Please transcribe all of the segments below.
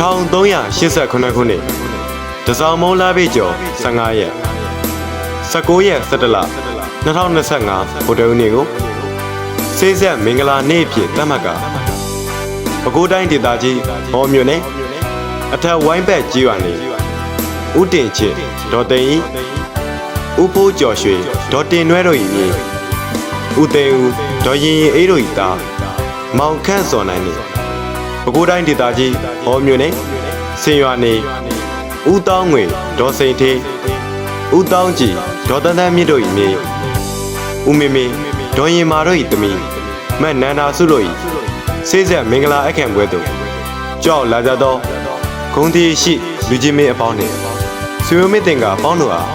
1389ခုနှစ်တစောင်းမုံလာပေကျော်15ရက်19ရက်17လ2025ဗုဒ္ဓဦးနေ့ကိုစေးဆက်မင်္ဂလာနေ့အဖြစ်သတ်မှတ်ကပဲခူးတိုင်းဒေသကြီးဟောမြို့နယ်အထက်ဝိုင်းဘက်ကြီးရွာနေဦးတင်ချစ်ဒေါ်သိန်းဤဦးဖိုးကျော်ရွှေဒေါ်တင်နွဲတို့ဤမြေဦးသိန်းဦးဒေါ်ရင်ရင်အေးတို့ဤသားမောင်ခန့်စော်နိုင်နေ ပဲခူးတိုင်းဒေသကြီးဟောမြို့နယ်စင်ရွာနေဦးတောင်းငွေဒေါ်စိန်ထေးဦးတောင်းကြည်ဒေါ်တန်းတန်းမြင့်တို့ဤမြေဦးမေမေဒေါ်ရင်မာတို့ဤသမီးမတ်နန္ဒာစုတို့ဤစေးဆက်မင်္ဂလာအခမ်းပွဲသို့ကြောက်လာကြသောဂုံတီရှိလူကြီးမင်းအပေါင်းနှင့်ဆွေမျိုးမင်းတင်ကအပေါင်းတို့အား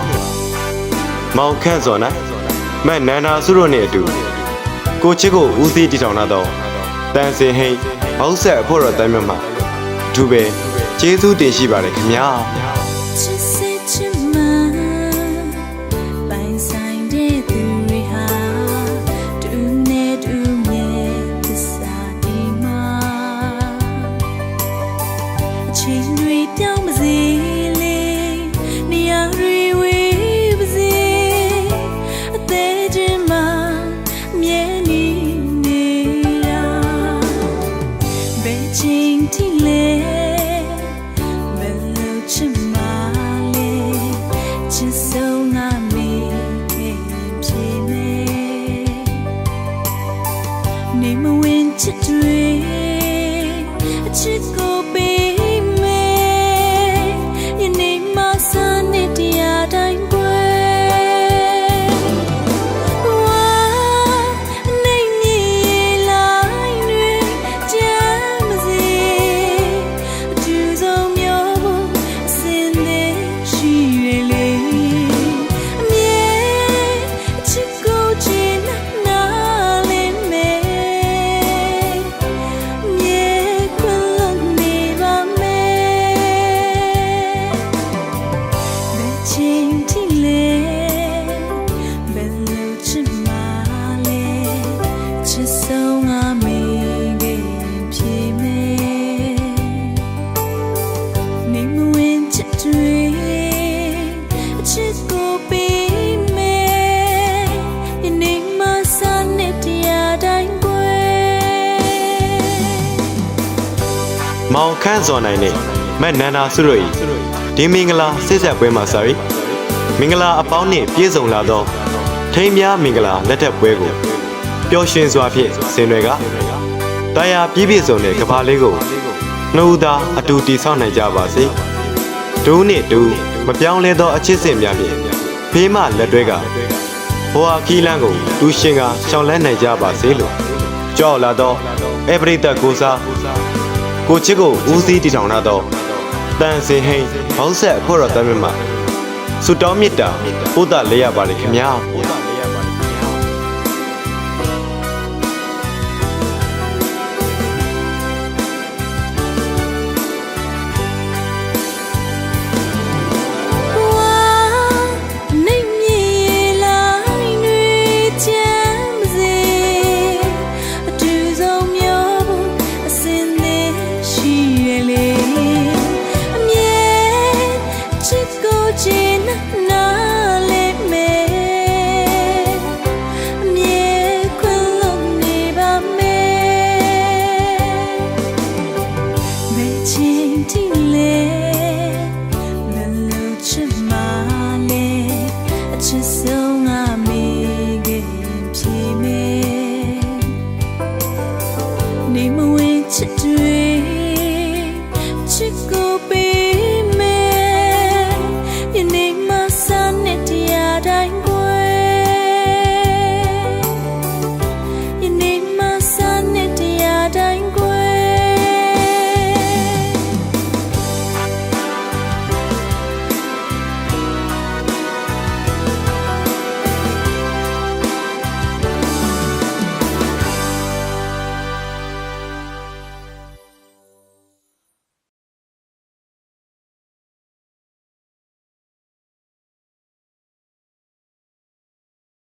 မောင်ခန့်စော်၌မတ်နန္ဒာစုတို့နှင့်အတူကိုချစ်ကိုဦးစီးတည်ထောင်လာသောတန်စင်ဟိန် ဘောက်ဆက်အဖို့တော်တမ်းမြတ်မှာအထူးပဲကျေးဇူးတင်ရှိပါတယ်ခင်ဗျာ နေမဝင်ချစ်တွေအချစ်ကို ဆုံးငါမေးခဲ့ဖြေမယ်နေမဝင်ချစ်တွေအချစ်ကိုပေးမယ်ယနေ့မှစနေတရားတိုင်းကွယ်မောင်ခန့်စော်နိုင်နဲ့မတ်နန္ဒာစုတို့၏ဒီမင်္ဂလာစစ်ဆက်ပွဲမှာစရီမင်္ဂလာအပေါင်းနှင့်ပြည့်စုံလာသောထိမ်းများမင်္ဂလာလက်ထပ်ပွဲကို ပျော်ရွှင်စွာဖြင့်ဆင်နွယ်ကတရားပြည့်ပြည့်စုံတဲ့ကဘာလေးကိုနှုတ်သားအတူတည်ဆောက်နိုင်ကြပါစေဒူးနှင့်ဒူးမပြောင်းလဲသောအချစ်စဉ်များဖြင့်ဖေးမလက်တွဲကဘဝခီးလန်းကိုတူရှင်ကရှောင်လန်းနိုင်ကြပါစေလို့ကြောက်လာသောအပရိသတ်ကိုစားကိုချစ်ကိုဦးစီးတည်ထောင်လာတော့တန်စင်ဟိန်ဘောက်ဆက်ဖို့တော်တမ်းမြတ်မှာဆုတောင်းမေတ္တာပို့တာလေးရပါတယ်ခင်ဗျာ စ်ကို